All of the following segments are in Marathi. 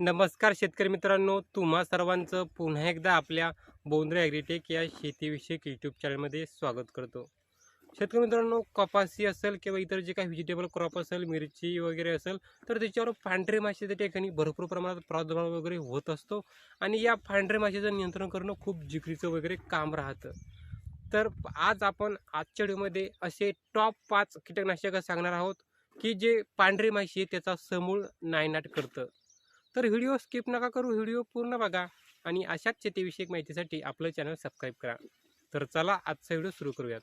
नमस्कार शेतकरी मित्रांनो तुम्हा सर्वांचं पुन्हा एकदा आपल्या बोंद्रे ॲग्रीटेक या शेतीविषयक यूट्यूब चॅनलमध्ये स्वागत करतो. शेतकरी मित्रांनो कपासी असेल किंवा इतर जे काही व्हेजिटेबल क्रॉप असेल मिरची वगैरे असेल तर त्याच्यावर पांढरे माशी त्या ठिकाणी भरपूर प्रमाणात प्रादुर्भाव वगैरे होत असतो आणि या पांढरे माशीचं नियंत्रण करणं खूप जिकरीचं वगैरे काम राहतं. तर आज आपण आजच्या व्हिडिओमध्ये असे टॉप पाच कीटकनाशकं सांगणार आहोत की जे पांढरे माशी आहे त्याचा समूळ नायनाट करतं. तर व्हिडिओ स्किप नका करू व्हिडिओ पूर्ण बघा आणि अशाच शेतीविषयक माहितीसाठी आपलं चॅनल सबस्क्राईब करा. तर चला आजचा व्हिडिओ सुरू करूयात.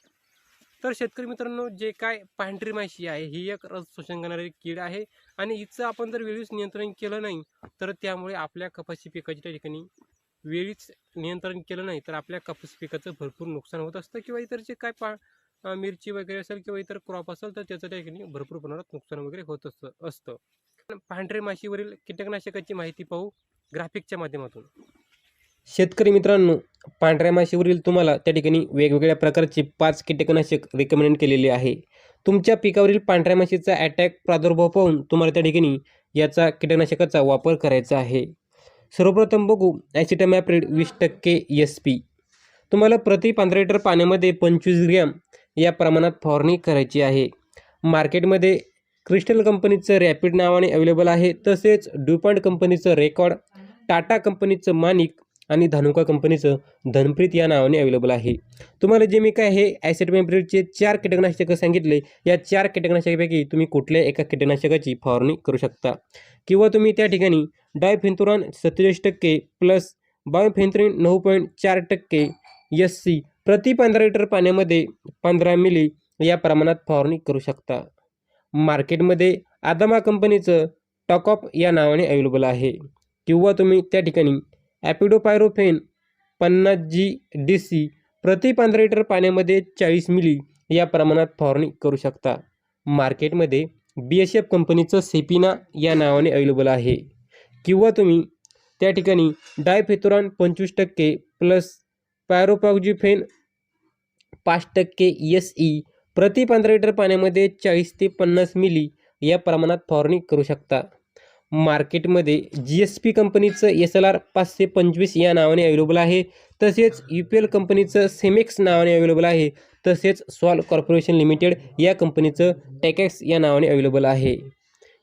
तर शेतकरी मित्रांनो जे काय पांढरी माशी आहे ही एक रस शोषण करणारी कीड आहे आणि हिचं आपण जर वेळीच नियंत्रण केलं नाही तर त्यामुळे आपल्या कपाशी पिकाच्या त्या ठिकाणी वेळीच नियंत्रण केलं नाही तर आपल्या कपाशी पिकाचं भरपूर नुकसान होत असतं किंवा इतर जे काय पा मिरची वगैरे असेल किंवा इतर क्रॉप असेल तर त्याचं त्या ठिकाणी भरपूर प्रमाणात नुकसान वगैरे होत असतं असतं. पांढरे माशीवरील कीटकनाशकाची माहिती पाहू ग्राफिकच्या माध्यमातून. शेतकरी मित्रांनो पांढऱ्या माशीवरील तुम्हाला त्या ठिकाणी वेगवेगळ्या प्रकारचे पाच कीटकनाशक रिकमेंड केलेले आहे. तुमच्या पिकावरील पांढऱ्या माशीचा अटॅक प्रादुर्भाव पाहून तुम्हाला त्या ठिकाणी याचा कीटकनाशकाचा वापर करायचा आहे. सर्वप्रथम बघू ॲसिटमॅप्रिड वीस टक्के एस पी तुम्हाला प्रति पंधरा लिटर पाण्यामध्ये पंचवीस ग्रॅम या प्रमाणात फवारणी करायची आहे. मार्केटमध्ये क्रिस्टल कंपनीचं रॅपिड नावाने अवेलेबल आहे. तसेच ड्युपॉन्ट कंपनीचं रेकॉर्ड टाटा कंपनीचं मानिक आणि धानुका कंपनीचं धनप्रीत या नावाने अवेलेबल आहे. तुम्हाला जे मी काय हे ॲसिड मेम्प्रेटचे चार कीटकनाशकं सांगितले या चार कीटकनाशकापैकी तुम्ही कुठल्या एका कीटकनाशकाची फवारणी करू शकता? किंवा तुम्ही त्या ठिकाणी डायफेन्थुरॉन सत्तेचाळीस टक्के प्लस बायोफेन्थ्रिन नऊ पॉईंट चार टक्के एस सी प्रति पंधरा लिटर पाण्यामध्ये पंधरा मिली या प्रमाणात फवारणी करू शकता. मार्केटमध्ये आदामा कंपनीचं टॉकअप या नावाने अवेलेबल आहे. किंवा तुम्ही त्या ठिकाणी ॲपिडोपायरोफेन पन्नास जी डी सी प्रति पंधरा लिटर पाण्यामध्ये चाळीस मिली या प्रमाणात फवारणी करू शकता. मार्केटमध्ये बी एस एफ कंपनीचं सेपिना या नावाने अवेलेबल आहे. किंवा तुम्ही त्या ठिकाणी डायफेथोरॉन पंचवीस टक्के प्लस पायरोपॉक्झिफेन पाच टक्के एस ई प्रति पंधरा लिटर पाण्यामध्ये चाळीस ते पन्नास मिली या प्रमाणात फवारणी करू शकता. मार्केटमध्ये जी एस पी कंपनीचं एस एल आर पाचशे पंचवीस या नावाने अवेलेबल आहे. तसेच यू पी एल कंपनीचं सेमेक्स नावाने अवेलेबल आहे. तसेच सॉल कॉर्पोरेशन लिमिटेड या कंपनीचं टेकॅक्स या नावाने अवेलेबल आहे.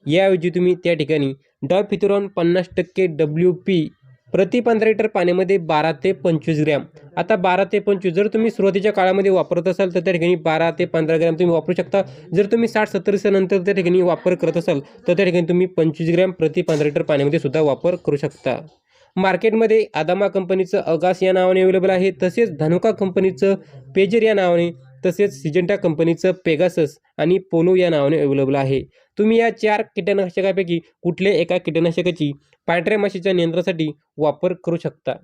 याऐवजी तुम्ही त्या ठिकाणी डॉफिथरॉन पन्नास टक्के डब्ल्यू पी प्रति पंधरा लिटर पाण्यामध्ये बारा ते पंचवीस ग्रॅम. आता बारा ते पंचवीस जर तुम्ही सुरुवातीच्या काळामध्ये वापरत असाल तर त्या ठिकाणी बारा ते पंधरा ग्रॅम तुम्ही वापरू शकता. जर तुम्ही साठ सत्तर नंतर त्या ठिकाणी वापर करत असाल तर त्या ठिकाणी तुम्ही पंचवीस ग्रॅम प्रति पंधरा लिटर पाण्यामध्ये सुद्धा वापर करू शकता. मार्केटमध्ये आदामा कंपनीचं अगास या नावाने अवेलेबल आहे. तसेच धनुका कंपनीचं पेजर या नावाने तसेच सिजेंटा कंपनीचं पेगासस आणि पोलो या नावाने अवेलेबल आहे. तुम्ही या चार कीटकनाशकापैकी कुठल्या एका कीटकनाशकाची पांढऱ्या माशीच्या नियंत्रणासाठी वापर करू शकता?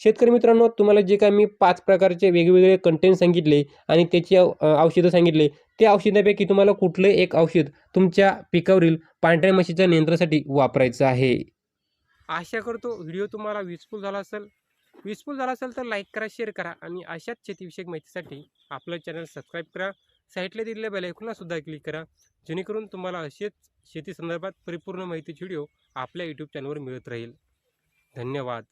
शेतकरी मित्रांनो तुम्हाला जे काय मी पाच प्रकारचे वेगवेगळे कंटेंट सांगितले आणि त्याची औषधं सांगितले त्या औषधापैकी तुम्हाला कुठलं एक औषध तुमच्या पिकावरील पांढऱ्या माशीच्या नियंत्रणासाठी वापरायचं आहे? आशा करतो व्हिडिओ तुम्हाला युजफुल झाला असेल. युजफुल झाला असेल तर लाईक करा शेअर करा आणि अशाच शेतीविषयक माहितीसाठी आपलं चॅनल सबस्क्राईब करा. साईटला दिलेल्या बेलायकूनलासुद्धा क्लिक करा. जेणेकरून तुम्हाला असेच शेती संदर्भात परिपूर्ण माहितीचे व्हिडिओ आपल्या यूट्यूब चॅनलवर मिळत राहील. धन्यवाद.